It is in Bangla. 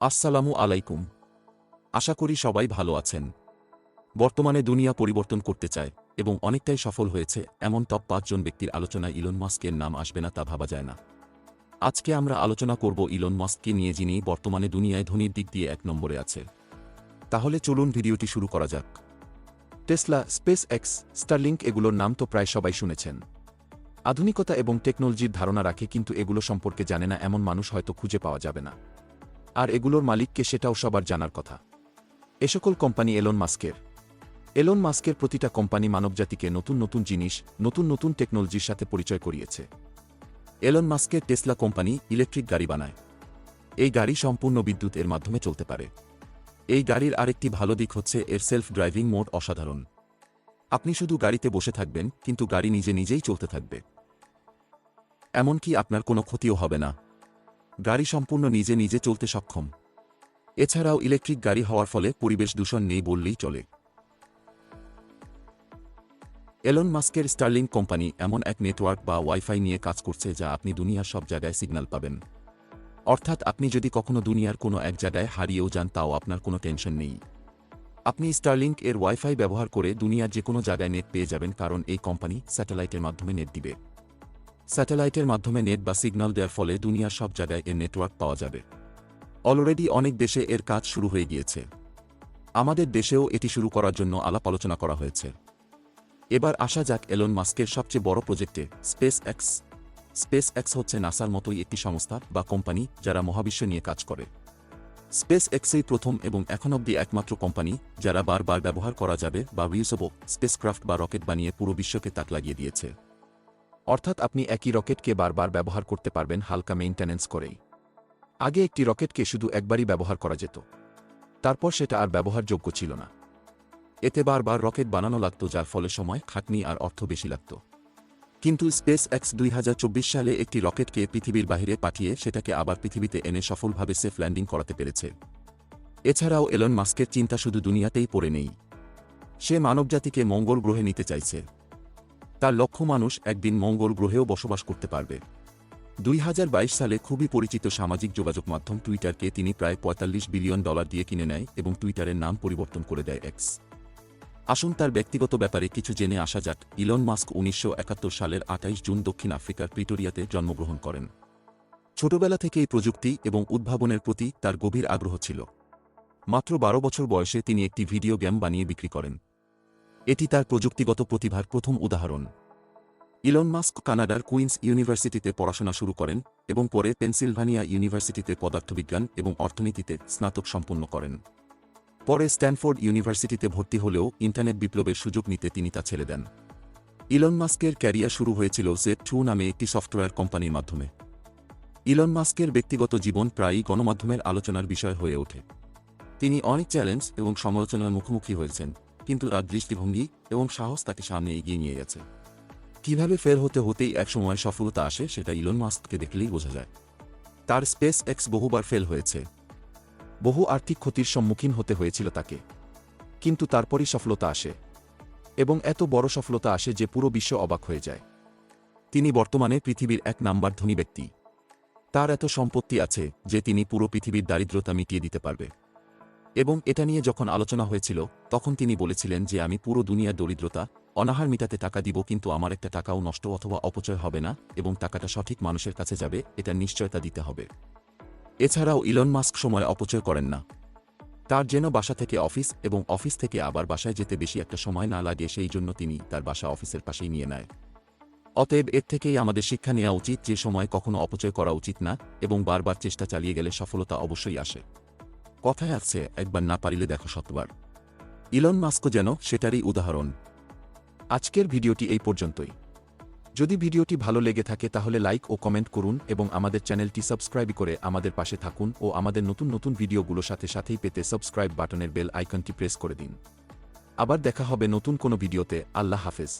আসসালামু আলাইকুম। আশা করি সবাই ভালো আছেন। বর্তমানে দুনিয়া পরিবর্তন করতে চায় এবং অনেকটাই সফল হয়েছে এমন টপ পাঁচজন ব্যক্তির আলোচনায় ইলন মাস্কের নাম আসবে না তা ভাবা যায় না। আজকে আমরা আলোচনা করব ইলন মাস্ককে নিয়ে যিনি বর্তমানে দুনিয়ায় ধনীর দিক দিয়ে এক নম্বরে আছে। তাহলে চলুন ভিডিওটি শুরু করা যাক। টেসলা স্পেস এক্স স্টারলিংক এগুলোর নাম তো প্রায় সবাই শুনেছেন। আধুনিকতা এবং টেকনোলজির ধারণা রাখে কিন্তু এগুলো সম্পর্কে জানে না এমন মানুষ হয়তো খুঁজে পাওয়া যাবে না। আর এগুলোর মালিককে সেটাও সবার জানার কথা। এ সকল কোম্পানি এলন মাস্কের। এলন মাস্কের প্রতিটা কোম্পানি মানবজাতিকে নতুন নতুন জিনিস, নতুন নতুন টেকনোলজির সাথে পরিচয় করিয়েছে। এলন মাস্কের টেসলা কোম্পানি ইলেকট্রিক গাড়ি বানায়। এই গাড়ি সম্পূর্ণ বিদ্যুৎ এর মাধ্যমে চলতে পারে। এই গাড়ির আরেকটি ভালো দিক হচ্ছে এর সেলফ ড্রাইভিং মোড অসাধারণ। আপনি শুধু গাড়িতে বসে থাকবেন, কিন্তু গাড়ি নিজে নিজেই চলতে থাকবে। এমনকি আপনার কোনো ক্ষতিও হবে না। গাড়ি সম্পূর্ণ নিজে নিজে চলতে সক্ষম। এছাড়াও ইলেকট্রিক গাড়ি হওয়ার ফলে পরিবেশ দূষণ নেই বললেই চলে। এলন মাস্কের স্টার্লিং কোম্পানি এমন এক নেটওয়ার্ক বা ওয়াইফাই নিয়ে কাজ করছে যা আপনি দুনিয়ার সব জায়গায় সিগন্যাল পাবেন। অর্থাৎ আপনি যদি কখনো দুনিয়ার কোনো এক জায়গায় হারিয়েও যান, তাও আপনার কোনো টেনশন নেই। আপনি স্টারলিংক এর ওয়াইফাই ব্যবহার করে দুনিয়ার যে কোনো জায়গায় নেট পেয়ে যাবেন, কারণ এই কোম্পানি স্যাটেলাইটের মাধ্যমে নেট দিবে। স্যাটেলাইটের মাধ্যমে নেট বা সিগন্যাল দেওয়ার ফলে দুনিয়ার সব জায়গায় এর নেটওয়ার্ক পাওয়া যাবে। অলরেডি অনেক দেশে এর কাজ শুরু হয়ে গিয়েছে। আমাদের দেশেও এটি শুরু করার জন্য আলাপ আলোচনা করা হয়েছে। এবার আসা যাক এলন মাস্কের সবচেয়ে বড় প্রজেক্টে স্পেস এক্স স্পেস এক্স হচ্ছে নাসার মতোই একটি সংস্থা বা কোম্পানি যারা মহাবিশ্ব নিয়ে কাজ করে। স্পেস এক্সেই প্রথম এবং এখন অবধি একমাত্র কোম্পানি যারা বারবার ব্যবহার করা যাবে বা রিউসেবল, স্পেসক্রাফট বা রকেট বানিয়ে পুরো বিশ্বকে তাক লাগিয়ে দিয়েছে। অর্থাৎ আপনি একই রকেটকে বারবার ব্যবহার করতে পারবেন হালকা মেইনটেন্যান্স করেই। আগে একটি রকেটকে শুধু একবারই ব্যবহার করা যেত। তারপর সেটা আর ব্যবহারযোগ্য ছিল না। এতে বারবার রকেট বানানো লাগত যার ফলে সময়, খাটনি আর অর্থ বেশি লাগত। কিন্তু স্পেস এক্স দুই হাজার চব্বিশ সালে একটি রকেটকে পৃথিবীর বাইরে পাঠিয়ে সেটাকে আবার পৃথিবীতে এনে সফলভাবে সেফ ল্যান্ডিং করাতে পেরেছে। এছাড়াও এলন মাস্কের চিন্তা শুধু দুনিয়াতেই পড়ে নেই। সে মানবজাতিকে মঙ্গল গ্রহে নিতে চাইছে। তার লক্ষ্য মানুষ একদিন মঙ্গল গ্রহেও বসবাস করতে পারবে। দুই হাজার বাইশ সালে খুবই পরিচিত সামাজিক যোগাযোগ মাধ্যম টুইটারকে তিনি প্রায় পঁয়তাল্লিশ বিলিয়ন ডলার দিয়ে কিনে নেয় এবং টুইটারের নাম পরিবর্তন করে দেয় এক্স আসুন তার ব্যক্তিগত ব্যাপারে কিছু জেনে আসা যাক। ইলন মাস্ক উনিশশো একাত্তর সালের আঠাইশ জুন দক্ষিণ আফ্রিকার প্রিটোরিয়াতে জন্মগ্রহণ করেন। ছোটবেলা থেকেই প্রযুক্তি এবং উদ্ভাবনের প্রতি তার গভীর আগ্রহ ছিল। মাত্র বারো বছর বয়সে তিনি একটি ভিডিও গেম বানিয়ে বিক্রি করেন। এটি তার প্রযুক্তিগত প্রতিভার প্রথম উদাহরণ। ইলন মাস্ক কানাডার কুইন্স ইউনিভার্সিটিতে পড়াশোনা শুরু করেন এবং পরে পেনসিলভানিয়া ইউনিভার্সিটিতে পদার্থবিজ্ঞান এবং অর্থনীতিতে স্নাতক সম্পন্ন করেন। পরে স্ট্যানফোর্ড ইউনিভার্সিটিতে ভর্তি হলেও ইন্টারনেট বিপ্লবের সুযোগ নিতে তিনি তা ছেড়ে দেন। ইলন মাস্কের ক্যারিয়ার শুরু হয়েছিল জেড টু নামে একটি সফটওয়্যার কোম্পানির মাধ্যমে। ইলন মাস্কের ব্যক্তিগত জীবন প্রায়ই গণমাধ্যমের আলোচনার বিষয় হয়ে ওঠে। তিনি অনেক চ্যালেঞ্জ এবং সমালোচনার মুখোমুখি হয়েছেন। কিন্তু তার দৃষ্টিভঙ্গি এবং সাহস তাকে সামনে এগিয়ে নিয়ে গেছে। কীভাবে ফের হতে হতেই একসময় সফলতা আসে সেটা ইলন মাস্ককে দেখলেই বোঝা যায়। তার স্পেস এক্স বহুবার ফেল হয়েছে। বহু আর্থিক ক্ষতির সম্মুখীন হতে হয়েছিল তাকে। কিন্তু তারপরই সফলতা আসে। এবং এত বড় সফলতা আসে যে পুরো বিশ্ব অবাক হয়ে যায়। তিনি বর্তমানে পৃথিবীর এক নাম্বার ধনী ব্যক্তি। তার এত সম্পত্তি আছে যে তিনি পুরো পৃথিবীর দারিদ্রতা মিটিয়ে দিতে পারবে। এবং এটা নিয়ে যখন আলোচনা হয়েছিল, তখন তিনি বলেছিলেন যে আমি পুরো দুনিয়ার দরিদ্রতা, অনাহার মিটাতে টাকা দিব কিন্তু আমার একটা টাকাও নষ্ট অথবা অপচয় হবে না এবং টাকাটা সঠিক মানুষের কাছে যাবে, এটা নিশ্চয়তা দিতে হবে। এছাড়াও ইলন মাস্ক সময় অপচয় করেন না। তার যেন বাসা থেকে অফিস এবং অফিস থেকে আবার বাসায় যেতে বেশি একটা সময় না লাগে সেই জন্য তিনি তার বাসা অফিসের পাশেই নিয়ে নেয়। অতএব এর থেকেই আমাদের শিক্ষা নেওয়া উচিত যে সময় কখনো অপচয় করা উচিত না এবং বারবার চেষ্টা চালিয়ে গেলে সফলতা অবশ্যই আসে। কথায় আছে, একবার না পারিলে দেখো শতবার ইলন মাস্ক যেন সেটারই উদাহরণ। আজকের ভিডিওটি এই পর্যন্তই। যদি ভিডিওটি ভালো লেগে থাকে তাহলে লাইক ও কমেন্ট করুন এবং আমাদের চ্যানেলটি সাবস্ক্রাইব করে আমাদের পাশে থাকুন ও আমাদের নতুন নতুন ভিডিওগুলো সাথে সাথেই পেতে সাবস্ক্রাইব বাটনের বেল আইকনটি প্রেস করে দিন। আবার দেখা হবে নতুন কোনো ভিডিওতে। আল্লাহ হাফেজ।